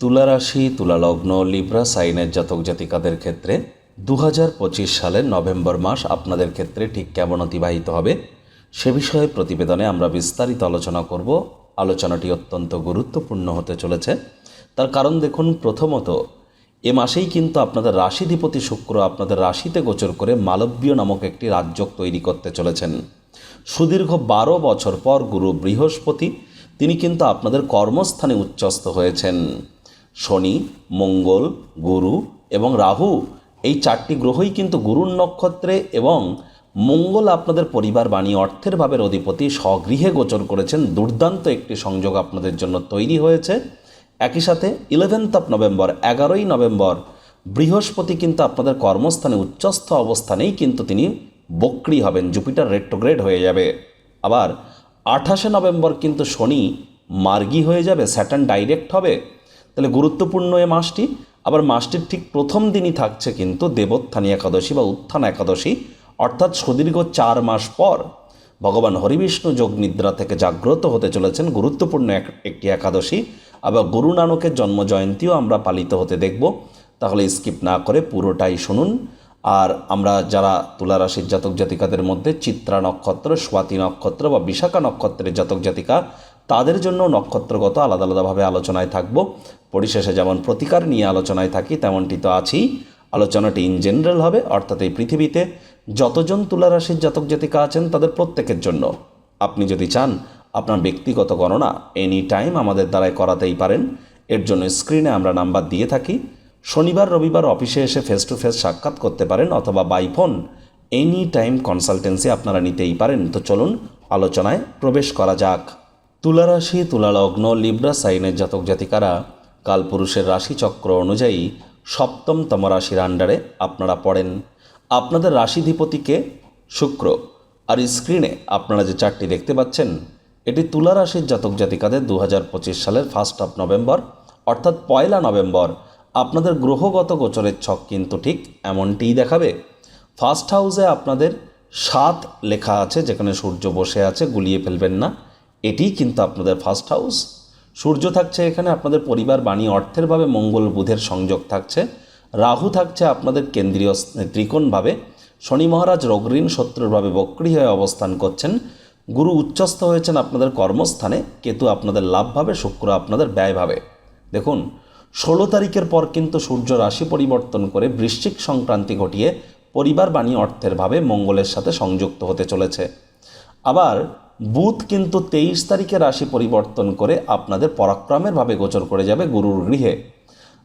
তুলা রাশি তুলা লগ্ন লিব্রা সাইনের জাতক জাতিকাদের ক্ষেত্রে দু হাজার পঁচিশ সালের নভেম্বর মাস আপনাদের ক্ষেত্রে ঠিক কেমন অতিবাহিত হবে সে বিষয়ে প্রতিবেদনে আমরা বিস্তারিত আলোচনা করব। আলোচনাটি অত্যন্ত গুরুত্বপূর্ণ হতে চলেছে। তার কারণ দেখুন, প্রথমত, এ মাসেই কিন্তু আপনাদের রাশিধিপতি শুক্র আপনাদের রাশিতে গোচর করে মালব্য নামক একটি রাজ্য তৈরি করতে চলেছেন। সুদীর্ঘ বারো বছর পর গুরু বৃহস্পতি, তিনি কিন্তু আপনাদের কর্মস্থানে উচ্চস্থ হয়েছেন। শনি, মঙ্গল, গুরু এবং রাহু এই চারটি গ্রহই কিন্তু গুরুর নক্ষত্রে এবং মঙ্গল আপনাদের পরিবার বাণী অর্থের ভাবের অধিপতি স্বগৃহে গোচর করেছেন। দুর্দান্ত একটি সংযোগ আপনাদের জন্য তৈরি হয়েছে। একই সাথে ইলেভেন্থ অফ নভেম্বর এগারোই নভেম্বর বৃহস্পতি কিন্তু আপনাদের কর্মস্থানে উচ্চস্থ অবস্থানেই কিন্তু তিনি বক্রি হবেন, জুপিটার রেট্রোগ্রেড হয়ে যাবে। আবার আঠাশে নভেম্বর কিন্তু শনি মার্গি হয়ে যাবে স্যাটার্ন ডাইরেক্ট হবে। তাহলে গুরুত্বপূর্ণ এ মাসটি। আবার মাসটির ঠিক প্রথম দিনই থাকছে কিন্তু দেবোত্থানী একাদশী বা উত্থান একাদশী, অর্থাৎ সুদীর্ঘ চার মাস পর ভগবান হরিবিষ্ণু যোগ নিদ্রা থেকে জাগ্রত হতে চলেছেন গুরুত্বপূর্ণ এক, একটি একাদশী। আবার গুরু নানকের জন্মজয়ন্তীও আমরা পালিত হতে দেখব, তাহলে স্কিপ না করে পুরোটাই শুনুন। আর আমরা যারা তুলা রাশির জাতক জাতিকাদের মধ্যে চিত্রা নক্ষত্র, স্বাতি নক্ষত্র বা বিশাখা নক্ষত্রের জাতক জাতিকা তাদের জন্য নক্ষত্রগত আলাদা আলাদাভাবে আলোচনায় থাকব। পরিশেষে যেমন প্রতিকার নিয়ে আলোচনায় থাকি, তেমনটি তো আছেই। আলোচনাটি ইন জেনারেল হবে, অর্থাৎ এই পৃথিবীতে যতজন তুলা রাশির জাতক জাতিকা আছেন তাদের প্রত্যেকের জন্য। আপনি যদি চান আপনার ব্যক্তিগত গণনা এনি টাইম আমাদের দ্বারাই করাতেই পারেন, এর জন্য স্ক্রিনে আমরা নাম্বার দিয়ে থাকি। শনিবার, রবিবার অফিসে এসে ফেস টু ফেস সাক্ষাৎ করতে পারেন অথবা by phone any time consultancy আপনারা নিতেই পারেন। তো চলুন আলোচনায় প্রবেশ করা যাক। তুলা রাশি তুলা লগ্ন লিব্রা, সাইনের জাতক জাতিকারা কালপুরুষের রাশিচক্র অনুযায়ী সপ্তমতম রাশির আন্ডারে আপনারা পড়েন। আপনাদের রাশিধিপতিকে শুক্র আর স্ক্রিনে আপনারা যে চারটি দেখতে পাচ্ছেন, এটি তুলা রাশির জাতক জাতিকাদের দু হাজার পঁচিশ সালের ফার্স্ট অফ নভেম্বর অর্থাৎ পয়লা নভেম্বর আপনাদের গ্রহগত গোচরের ছক কিন্তু ঠিক এমনটিই দেখাবে। ফার্স্ট হাউসে আপনাদের সাত লেখা আছে, যেখানে সূর্য বসে আছে, গুলিয়ে ফেলবেন না। এটিই কিন্তু আপনাদের ফার্স্ট হাউস সূর্য থাকছে এখানে, আপনাদের পরিবার, বাণী অর্থেরভাবে মঙ্গল, বুধের সংযোগ থাকছে। রাহু থাকছে আপনাদের কেন্দ্রীয় ত্রিকোণভাবে। শনি মহারাজ রোগঋণ শত্রুরভাবে বক্রি হয়ে অবস্থান করছেন। গুরু উচ্চস্থ হয়েছেন আপনাদের কর্মস্থানে, কেতু আপনাদের লাভভাবে শুক্র আপনাদের ব্যয়ভাবে দেখুন, ষোলো তারিখের পর কিন্তু সূর্য রাশি পরিবর্তন করে বৃশ্চিক সংক্রান্তি ঘটিয়ে পরিবার, বাণী, অর্থের ভাবে মঙ্গলের সাথে সংযুক্ত হতে চলেছে। আবার বুধ কিন্তু তেইশ তারিখে রাশি পরিবর্তন করে আপনাদের পরাক্রমের ভাবে গোচর করে যাবে গুরুর গৃহে।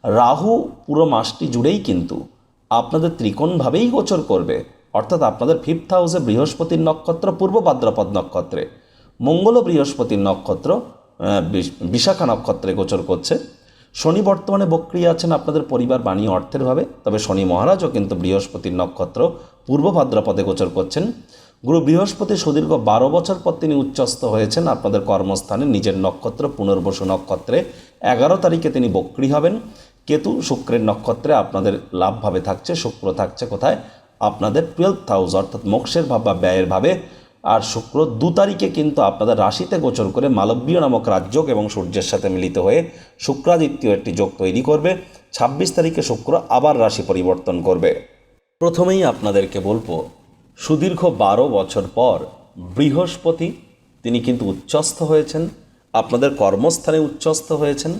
রাহু পুরো মাসটি জুড়েই কিন্তু আপনাদের ত্রিকোণভাবেই গোচর করবে। অর্থাৎ আপনাদের ফিফথ হাউসে বৃহস্পতির নক্ষত্র, পূর্ব ভাদ্রপদ নক্ষত্রে। মঙ্গল বৃহস্পতির নক্ষত্র বিশ- বিশাখা নক্ষত্রে গোচর করছে। শনি বর্তমানে বক্রিয়া আছেন আপনাদের পরিবার বাণী অর্থের ভাবে, তবে শনি মহারাজও কিন্তু বৃহস্পতির নক্ষত্র, পূর্ব ভাদ্রপদে গোচর করছেন। গুরু বৃহস্পতি সুদীর্ঘ বারো বছর পর তিনি উচ্চস্থ হয়েছেন। আপনাদের কর্মস্থানে নিজের নক্ষত্র পুনর্বসু নক্ষত্রে এগারো তারিখে তিনি বক্রি হবেন। কেতু শুক্রের নক্ষত্রে আপনাদের লাভভাবে থাকছে, শুক্র থাকছে কোথায়? আপনাদের টুয়েলভ হাউস অর্থাৎ মোক্ষের ভাব বা ব্যয়ের ভাবে। আর শুক্র দু তারিখে কিন্তু আপনাদের রাশিতে গোচর করে মালব্য নামক রাজযোগ এবং সূর্যের সাথে মিলিত হয়ে শুক্রাদিত্য একটি যোগ তৈরি করবে। ছাব্বিশ তারিখে শুক্র আবার রাশি পরিবর্তন করবে। প্রথমেই আপনাদেরকে বলব সুদীর্ঘ বারো বছর পর বৃহস্পতি, তিনি কিন্তু উচ্চস্থ হয়েছেন, আপনাদের কর্মস্থানে উচ্চস্থ হয়েছেন,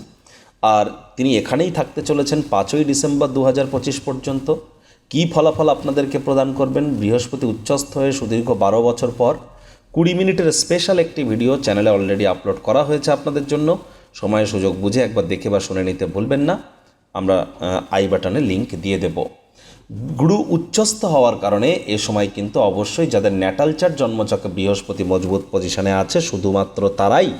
আর তিনি এখানেই থাকতে চলেছেন পাঁচই ডিসেম্বর দু পঁচিশ পর্যন্ত। কী ফলাফল আপনাদেরকে প্রদান করবেন? বৃহস্পতি উচ্চস্থ হয়ে সুদীর্ঘ বারো বছর পর। কুড়ি মিনিটের স্পেশাল একটি ভিডিও চ্যানেলে অলরেডি আপলোড করা হয়েছে আপনাদের জন্য। সময় সুযোগ বুঝে একবার দেখে বা শুনে নিতে ভুলবেন না। আমরা আই বাটনে লিংক দিয়ে দেব। গুরু উচ্চস্থ হওয়ার কারণে এ সময় কিন্তু অবশ্যই যাদের ন্যাটাল চার্ট জন্মচক্রে বৃহস্পতি মজবুত পজিশনে আছে, শুধুমাত্র তারাই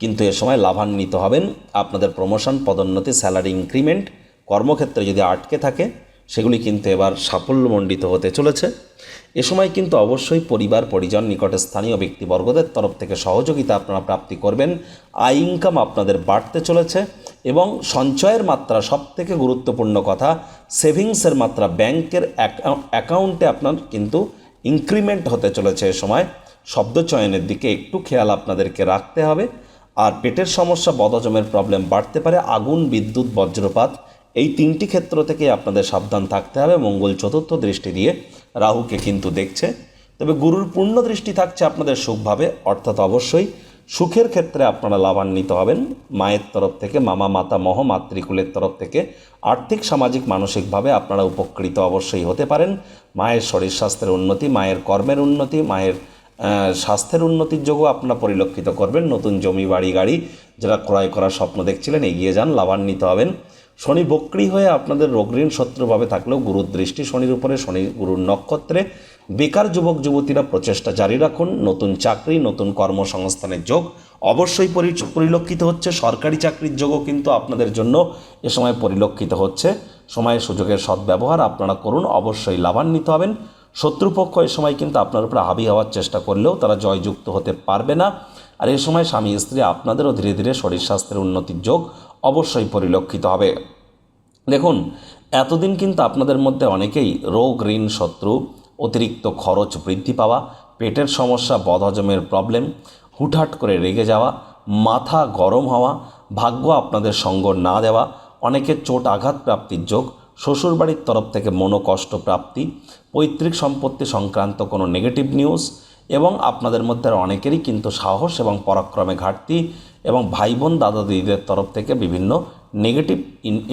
কিন্তু এ সময় লাভান্বিত হবেন। আপনাদের প্রমোশন পদোন্নতি স্যালারি ইনক্রিমেন্ট কর্মক্ষেত্রে যদি আটকে থাকে, সেগুলি কিন্তু এবার সাফল্যমণ্ডিত হতে চলেছে। এ সময় কিন্তু অবশ্যই পরিবার, পরিজন, নিকটে স্থানীয় ব্যক্তিবর্গদের তরফ থেকে সহযোগিতা আপনারা প্রাপ্তি করবেন। আয় ইনকাম আপনাদের বাড়তে চলেছে। এবং সঞ্চয়ের মাত্রা সব থেকে গুরুত্বপূর্ণ কথা, সেভিংসের মাত্রা ব্যাংকের অ্যাকাউন্টে আপনার কিন্তু ইনক্রিমেন্ট হতে চলেছে এ সময়। শব্দ চয়নের দিকে একটু খেয়াল আপনাদেরকে রাখতে হবে। আর পেটের সমস্যা বদজমের প্রবলেম বাড়তে পারে, আগুন, বিদ্যুৎ, বজ্রপাত, এই তিনটি ক্ষেত্র থেকে আপনাদের সাবধান থাকতে হবে। মঙ্গল চতুর্থ দৃষ্টি দিয়ে রাহুকে কিন্তু দেখছে। তবে গুরুর পূর্ণ দৃষ্টি থাকছে আপনাদের সুখভাবে, অর্থাৎ অবশ্যই সুখের ক্ষেত্রে আপনারা লাভান্বিত হবেন। মায়ের তরফ থেকে, মামা, মাতা, মহ, মাতৃকুলের তরফ থেকে আর্থিক, সামাজিক, মানসিকভাবে আপনারা উপকৃত অবশ্যই হতে পারেন। মায়ের শরীর স্বাস্থ্যের উন্নতি, মায়ের কর্মের উন্নতি, মায়ের স্বাস্থ্যের উন্নতির যোগও আপনারা পরিলক্ষিত করবেন। নতুন জমি, বাড়ি, গাড়ি যারা ক্রয় করার স্বপ্ন দেখছিলেন, এগিয়ে যান, লাভান্বিত হবেন। শনি বক্রি হয়ে আপনাদের রোগঋণ শত্রুভাবে থাকলেও গুরুর দৃষ্টি শনির উপরে, শনি গুরুর নক্ষত্রে। বেকার যুবক যুবতীরা প্রচেষ্টা জারি রাখুন, নতুন চাকরি, নতুন কর্মসংস্থানের যোগ অবশ্যই পরি- পরিলক্ষিত হচ্ছে। সরকারি চাকরির যোগও কিন্তু আপনাদের জন্য এ সময় পরিলক্ষিত হচ্ছে। সময়ের সুযোগের সদ্ব্যবহার আপনারা করুন, অবশ্যই লাভান্বিত হবেন। শত্রুপক্ষ এ সময় কিন্তু আপনার উপরে হাবি হওয়ার চেষ্টা করলেও তারা জয়যুক্ত হতে পারবে না। আর এ সময় স্বামী, স্ত্রী আপনাদেরও ধীরে ধীরে শরীর স্বাস্থ্যের উন্নতির যোগ অবশ্যই পরিলক্ষিত হবে। দেখুন, এতদিন কিন্তু আপনাদের মধ্যে অনেকেই রোগ, ঋণ, শত্রু অতিরিক্ত খরচ বৃদ্ধি পাওয়া, পেটের সমস্যা, বদহজমের প্রবলেম হুটহাট করে রেগে যাওয়া, মাথা গরম হওয়া, ভাগ্য আপনাদের সঙ্গ না দেওয়া অনেকের চোট আঘাত প্রাপ্তির যোগ, শ্বশুরবাড়ির তরফ থেকে মনোকষ্ট প্রাপ্তি, পৈতৃক সম্পত্তি সংক্রান্ত কোনো নেগেটিভ নিউজ এবং আপনাদের মধ্যে অনেকেরই কিন্তু সাহস এবং পরাক্রমে ঘাটতি এবং ভাই বোন দাদা দিদিদের তরফ থেকে বিভিন্ন নেগেটিভ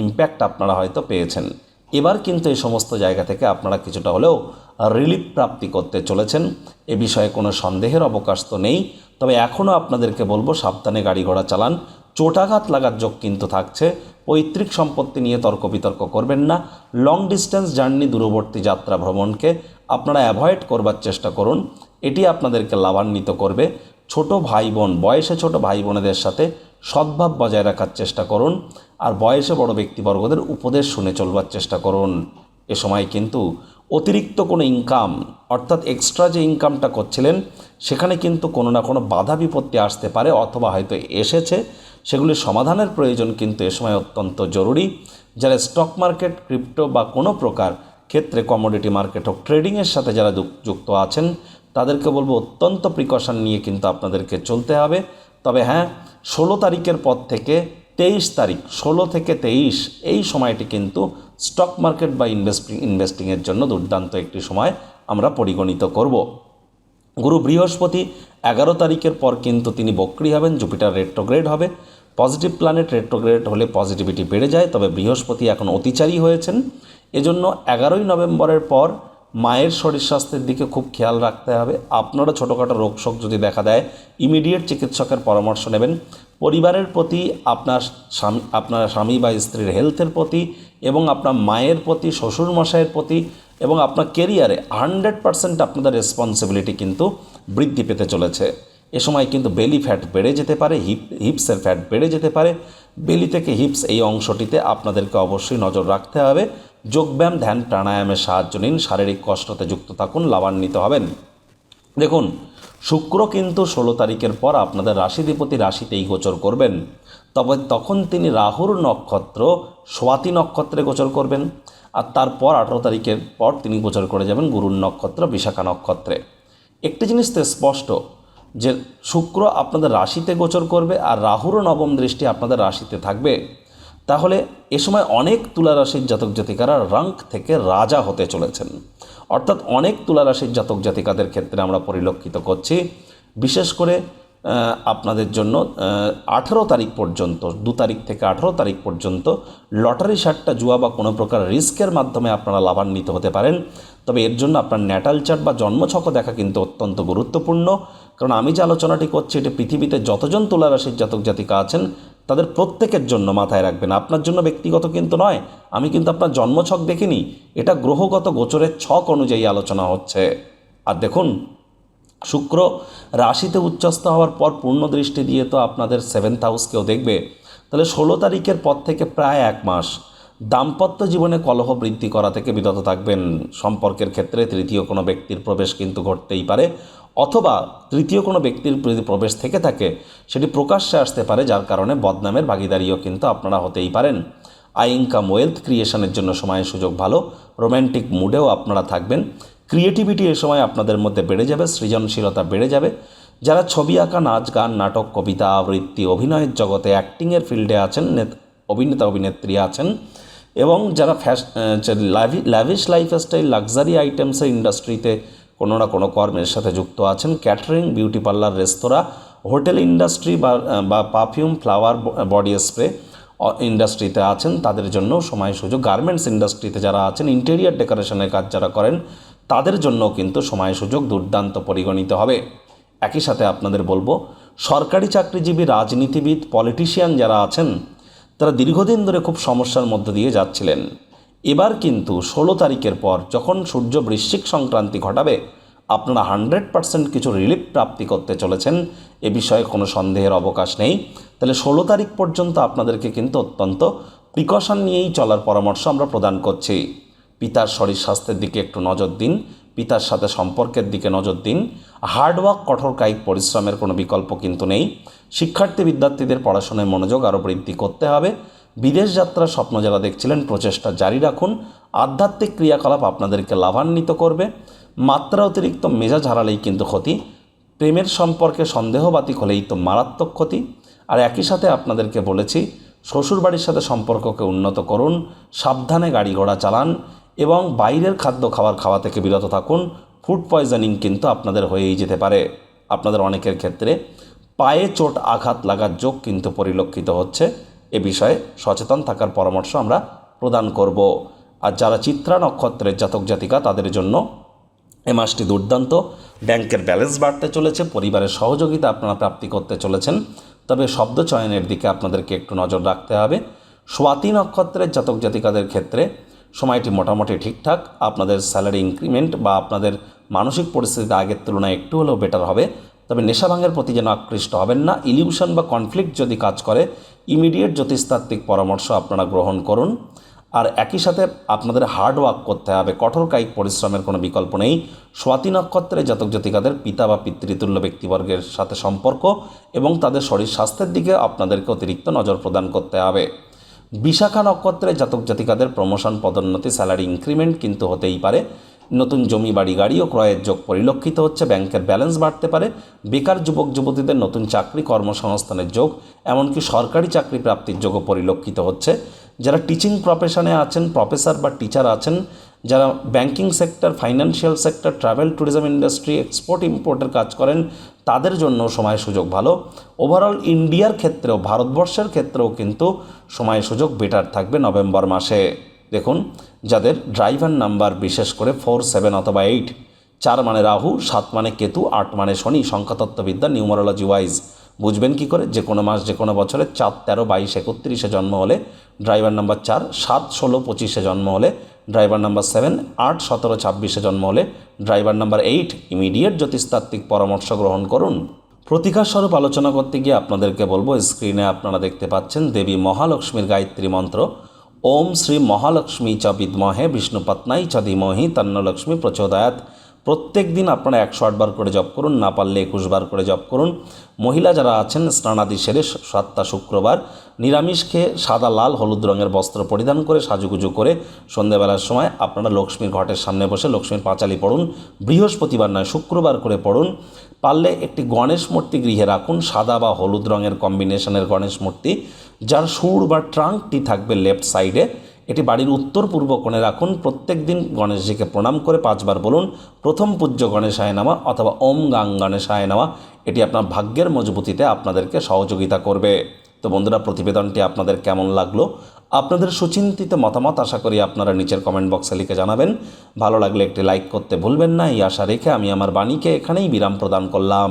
ইম্প্যাক্ট আপনারা হয়তো পেয়েছেন। এবার কিন্তু এই সমস্ত জায়গা থেকে আপনারা কিছুটা হলেও রিলিফ প্রাপ্তি করতে চলেছেন। এ বিষয়ে কোনো সন্দেহের অবকাশ তো নেই। তবে এখনও আপনাদেরকে বলব, সাবধানে গাড়ি ঘোড়া চালান। চোটাঘাত লাগার যোগ কিন্তু থাকছে। পৈতৃক সম্পত্তি নিয়ে তর্ক বিতর্ক করবেন না। লং ডিস্টেন্স জার্নি দূরবর্তী যাত্রা ভ্রমণকে আপনারা অ্যাভয়েড করবার চেষ্টা করুন। এটি আপনাদেরকে লাভান্বিত করবে। ছোট ভাই বোন, বয়সে ছোট ভাই বোনেদের সাথে সদ্ভাব বজায় রাখার চেষ্টা করুন আর বয়সে বড় ব্যক্তিবর্গদের উপদেশ শুনে চলবার চেষ্টা করুন। এ সময় কিন্তু অতিরিক্ত কোনো ইনকাম, অর্থাৎ এক্সট্রা যে ইনকামটা করছিলেন, সেখানে কিন্তু কোনো না কোনো বাধা বিপত্তি আসতে পারে অথবা হয়তো এসেছে। সেগুলির সমাধানের প্রয়োজন কিন্তু এ সময় অত্যন্ত জরুরি। যারা স্টক মার্কেট ক্রিপ্টো বা কোনো প্রকার ক্ষেত্রে কমোডিটি মার্কেট হোক ট্রেডিংয়ের সাথে যারা যুক- যুক্ত আছেন, তাদেরকে বলব অত্যন্ত প্রিকশন নিয়ে কিন্তু আপনাদেরকে চলতে হবে। তবে হ্যাঁ ষোলো তারিখের পর থেকে তেইশ তারিখ, ষোলো থেকে তেইশ, এই সময়টি কিন্তু স্টক মার্কেট বা ইনভেস্টিং ইনভেস্টিংয়ের জন্য দুর্দান্ত একটি সময় আমরা পরিগণিত করব। গুরু বৃহস্পতি এগারো তারিখের পর কিন্তু তিনি বক্রি হবেন জুপিটার রেট্রোগ্রেড হবে। পজিটিভ প্ল্যানেট রেট্রোগ্রেড হলে পজিটিভিটি বেড়ে যায়, তবে বৃহস্পতি এখন অতিচারী হয়েছেন। এজন্য এগারোই নভেম্বরের পর মায়ের শরীর স্বাস্থ্যের দিকে খুব খেয়াল রাখতে হবে। আপনারা ছোটোখাটো রোগ শোক যদি দেখা দেয় ইমিডিয়েট চিকিৎসকের পরামর্শ নেবেন। পরিবারের প্রতি, আপনার স্বামী আপনার স্বামী বা স্ত্রীর হেলথের প্রতি এবং আপনার মায়ের প্রতি, শ্বশুরমশাইয়ের প্রতি এবং আপনার কেরিয়ারে হান্ড্রেড পারসেন্ট আপনাদের রেসপন্সিবিলিটি কিন্তু বৃদ্ধি পেতে চলেছে। এ সময় কিন্তু বেলি ফ্যাট বেড়ে যেতে পারে হিপ হিপসের ফ্যাট বেড়ে যেতে পারে। বেলি থেকে হিপস এই অংশটিতে আপনাদেরকে অবশ্যই নজর রাখতে হবে। যোগব্যায়াম, ধ্যান, প্রাণায়ামের সাহায্য নিন, শারীরিক কষ্টতে যুক্ত থাকুন, লাভান্বিত হবেন। দেখুন, শুক্র কিন্তু ষোলো তারিখের পর আপনাদের রাশিধিপতি রাশিতেই গোচর করবেন। তবে তখন তিনি রাহুর নক্ষত্র, সোয়াতি নক্ষত্রে গোচর করবেন। আর তারপর আঠেরো তারিখের পর তিনি গোচর করে যাবেন গুরুর নক্ষত্র, বিশাখা নক্ষত্রে। একটি জিনিস তো স্পষ্ট, যে শুক্র আপনাদের রাশিতে গোচর করবে আর রাহুরও নবম দৃষ্টি আপনাদের রাশিতে থাকবে। তাহলে এ সময় অনেক তুলা রাশির জাতক জাতিকারা রাঙ্ক থেকে রাজা হতে চলেছেন। অর্থাৎ অনেক তুলা রাশির জাতক জাতিকাদের ক্ষেত্রে আমরা পরিলক্ষিত করছি। বিশেষ করে আপনাদের জন্য আঠেরো তারিখ পর্যন্ত, দু তারিখ থেকে আঠেরো তারিখ পর্যন্ত লটারি শার্টটা, জুয়া বা কোনো প্রকার রিস্কের মাধ্যমে আপনারা লাভান্বিত হতে পারেন। তবে এর জন্য আপনার ন্যাটাল চার্ট বা জন্মছকও দেখা কিন্তু অত্যন্ত গুরুত্বপূর্ণ। কারণ আমি যে আলোচনাটি করছি, এটি পৃথিবীতে যতজন তুলা রাশির জাতক জাতিকা আছেন তাদের প্রত্যেকের জন্য মাথায় রাখবেন। আপনার জন্য ব্যক্তিগত কিন্তু নয়, আমি কিন্তু আপনার জন্মছক দেখিনি। এটা গ্রহগত গোচরের ছক অনুযায়ী আলোচনা হচ্ছে। আর দেখুন, শুক্র রাশিতে উচ্চস্থ হওয়ার পর পূর্ণ দৃষ্টি দিয়ে তো আপনাদের সেভেন্থ হাউসকেও দেখবে। তাহলে ষোলো তারিখের পর থেকে প্রায় এক মাস দাম্পত্য জীবনে কলহ বৃদ্ধি করা থেকে বিরত থাকবেন। সম্পর্কের ক্ষেত্রে তৃতীয় কোনো ব্যক্তির প্রবেশ কিন্তু ঘটতেই পারে। অথবা তৃতীয় কোনো ব্যক্তির যদি প্রবেশ থেকে থাকে, সেটি প্রকাশ্যে আসতে পারে, যার কারণে বদনামের ভাগিদারিও কিন্তু আপনারা হতেই পারেন। আই ইনকাম ওয়েলথ ক্রিয়েশনের জন্য সময়ের সুযোগ ভালো, রোম্যান্টিক মুডেও আপনারা থাকবেন। ক্রিয়েটিভিটি এ সময় আপনাদের মধ্যে বেড়ে যাবে, সৃজনশীলতা বেড়ে যাবে। যারা ছবি আঁকা নাচ গান, নাটক, কবিতা, আবৃত্তি, অভিনয়ের জগতে অ্যাক্টিংয়ের ফিল্ডে আছেন নেত- অভিনেতা, অভিনেত্রী আছেন এবং যারা ফ্যাশ ল্যাভিশ লাইফস্টাইল লাক্সারি আইটেমসের ইন্ডাস্ট্রিতে কোনো না কোনো কর্মের সাথে যুক্ত আছেন। ক্যাটারিং, বিউটি পার্লার, রেস্তোরাঁ, হোটেল ইন্ডাস্ট্রি বা পারফিউম, ফ্লাওয়ার বডি স্প্রে ইন্ডাস্ট্রিতে আছেন। তাদের জন্য সময় সুযোগ গার্মেন্টস ইন্ডাস্ট্রিতে যারা আছেন, ইন্টেরিয়ার ডেকোরেশনের কাজ যারা করেন, তাদের জন্য কিন্তু সময় সুযোগ দুর্দান্ত পরিগণিত হবে। একই সাথে আপনাদের বলব, সরকারি চাকরিজীবী, রাজনীতিবিদ, পলিটিশিয়ান যারা আছেন, তারা দীর্ঘদিন ধরে খুব সমস্যার মধ্য দিয়ে যাচ্ছিলেন। এবার কিন্তু ষোলো তারিখের পর যখন সূর্য বৃশ্চিক সংক্রান্তি ঘটাবে, আপনারা হান্ড্রেড পার্সেন্ট কিছু রিলিফ প্রাপ্তি করতে চলেছেন। এ বিষয়ে কোনো সন্দেহের অবকাশ নেই। তাহলে ষোলো তারিখ পর্যন্ত আপনাদেরকে কিন্তু অত্যন্ত প্রিকশন নিয়েই চলার পরামর্শ আমরা প্রদান করছি। পিতার শরীর স্বাস্থ্যের দিকে একটু নজর দিন, পিতার সাথে সম্পর্কের দিকে নজর দিন। হার্ডওয়ার্ক কঠোর কায়িক পরিশ্রমের কোনো বিকল্প কিন্তু নেই। শিক্ষার্থী বিদ্যার্থীদের পড়াশোনায় মনোযোগ আরও বৃদ্ধি করতে হবে। বিদেশ যাত্রার স্বপ্ন যারা দেখছিলেন, প্রচেষ্টা জারি রাখুন। আধ্যাত্মিক ক্রিয়াকলাপ আপনাদেরকে লাভান্বিত করবে। মাত্রা অতিরিক্ত মেজাজ হারালেই কিন্তু ক্ষতি। প্রেমের সম্পর্কে সন্দেহবাতিক হলেই তো মারাত্মক ক্ষতি। আর একই সাথে আপনাদেরকে বলেছি, শ্বশুরবাড়ির সাথে সম্পর্ককে উন্নত করুন, সাবধানে গাড়ি ঘোড়া চালান এবং বাইরের খাদ্য খাবার খাওয়া থেকে বিরত থাকুন। ফুড পয়জনিং কিন্তু আপনাদের হয়েই যেতে পারে। আপনাদের অনেকের ক্ষেত্রে পায়ে চোট আঘাত লাগার যোগ কিন্তু পরিলক্ষিত হচ্ছে। এ বিষয়ে সচেতন থাকার পরামর্শ আমরা প্রদান করব। আর যারা চিত্রা নক্ষত্রের জাতক জাতিকা, তাদের জন্য এ মাসটি দুর্দান্ত। ব্যাংকের ব্যালেন্স বাড়তে চলেছে, পরিবারের সহযোগিতা আপনারা প্রাপ্তি করতে চলেছেন। তবে শব্দ চয়নের দিকে আপনাদেরকে একটু নজর রাখতে হবে। স্বাতি নক্ষত্রের জাতক জাতিকাদের ক্ষেত্রে সময়টি মোটামুটি ঠিকঠাক। আপনাদের স্যালারি ইনক্রিমেন্ট বা আপনাদের মানসিক পরিস্থিতি আগের তুলনায় একটু হলেও বেটার হবে। তবে নেশাভাঙের প্রতি যেন আকৃষ্ট হবেন না। ইলিউশন বা কনফ্লিক্ট যদি কাজ করে ইমিডিয়েট জ্যোতিষতাত্ত্বিক পরামর্শ আপনারা গ্রহণ করুন। আর একই সাথে আপনাদের হার্ড ওয়ার্ক করতে হবে, কঠোর কায়িক পরিশ্রমের কোনো বিকল্প নেই। স্বাতি নক্ষত্রে জাতক জাতিকাদের পিতা বা পিতৃতুল্য ব্যক্তিবর্গের সাথে সম্পর্ক এবং তাদের শরীর স্বাস্থ্যের দিকে আপনাদেরকে অতিরিক্ত নজর প্রদান করতে হবে। বিশাখা নক্ষত্রে জাতক জাতিকাদের প্রমোশন পদোন্নতি স্যালারি ইনক্রিমেন্ট কিন্তু হতেই পারে। নতুন জমি, বাড়ি গাড়িও ক্রয়ের যোগ পরিলক্ষিত হচ্ছে। ব্যাংকের ব্যালেন্স বাড়তে পারে। বেকার যুবক, যুবতীদের নতুন চাকরি, কর্মসংস্থানের যোগ, এমনকি সরকারি চাকরি প্রাপ্তির যোগও পরিলক্ষিত হচ্ছে। যারা টিচিং প্রফেশনে আছেন প্রফেসর বা টিচার আছেন, যারা banking sector financial sector travel tourism industry export ইম্পোর্টের কাজ করেন, তাদের জন্য সময় সুযোগ ভালো। ওভারঅল ইন্ডিয়ার ক্ষেত্রেও, ভারতবর্ষের ক্ষেত্রেও কিন্তু সময় সুযোগ বেটার থাকবে নভেম্বর মাসে। যাদের ড্রাইভার নাম্বার বিশেষ করে ফোর, সেভেন অথবা এইট, চার মানে রাহু, সাত মানে কেতু, আট মানে শনি, সংখ্যাতত্ত্ববিদ্যা, নিউমারোলজি ওয়াইজ। বুঝবেন কি করে? যে কোনো মাস, যে কোনো বছরে চার, তেরো, বাইশ, একত্রিশে জন্ম হলে ড্রাইভার নাম্বার চার, সাত, ষোলো, পঁচিশে জন্ম হলে ড্রাইভার নাম্বার সেভেন, আট, সতেরো, ছাব্বিশে জন্ম হলে ড্রাইভার নাম্বার এইট। ইমিডিয়েট জ্যোতিষতাত্ত্বিক পরামর্শ গ্রহণ করুন। প্রতিকার স্বরূপ আলোচনা করতে গিয়ে আপনাদেরকে বলব, স্ক্রিনে আপনারা দেখতে পাচ্ছেন দেবী মহালক্ষ্মীর গায়ত্রী মন্ত্র। ओम श्री महालक्ष्मी च विद्महे विष्णुपत्नाई च धीमहि तन्न लक्ष्मी प्रचोदयात। প্রত্যেক দিন আপনারা একশো আটবার করে জপ করুন, না পারলে একুশ বার করে জপ করুন। মহিলা যারা আছেন, স্নানাদি সেরে সাতটা শুক্রবার নিরামিষ খেয়ে সাদা, লাল, হলুদ রঙের বস্ত্র পরিধান করে সাজুগুজু করে সন্ধ্যেবেলার সময় আপনারা লক্ষ্মীর ঘটের সামনে বসে লক্ষ্মীর পাঁচালি পড়ুন। বৃহস্পতিবার নয়, শুক্রবার করে পড়ুন। পারলে একটি গণেশ মূর্তি গৃহে রাখুন, সাদা বা হলুদ রঙের কম্বিনেশনের গণেশ মূর্তি, যার সুর বা ট্রাঙ্কটি থাকবে লেফট সাইডে এটি বাড়ির উত্তর পূর্ব কোণে রাখুন। প্রত্যেক দিন গণেশজিকে প্রণাম করে পাঁচবার বলুন, প্রথম পূজ্য গণেশায় নামা অথবা ওম গাং গণেশায় নামা এটি আপনার ভাগ্যের মজবুতিতে আপনাদেরকে সহযোগিতা করবে। তো বন্ধুরা, প্রতিবেদনটি আপনাদের কেমন লাগল? আপনাদের সুচিন্তিত মতামত আশা করি আপনারা নিচের কমেন্ট বক্সে লিখে জানাবেন। ভালো লাগলে একটি লাইক করতে ভুলবেন না। এই আশা রেখে আমি আমার বাণীকে এখানেই বিরাম প্রদান করলাম।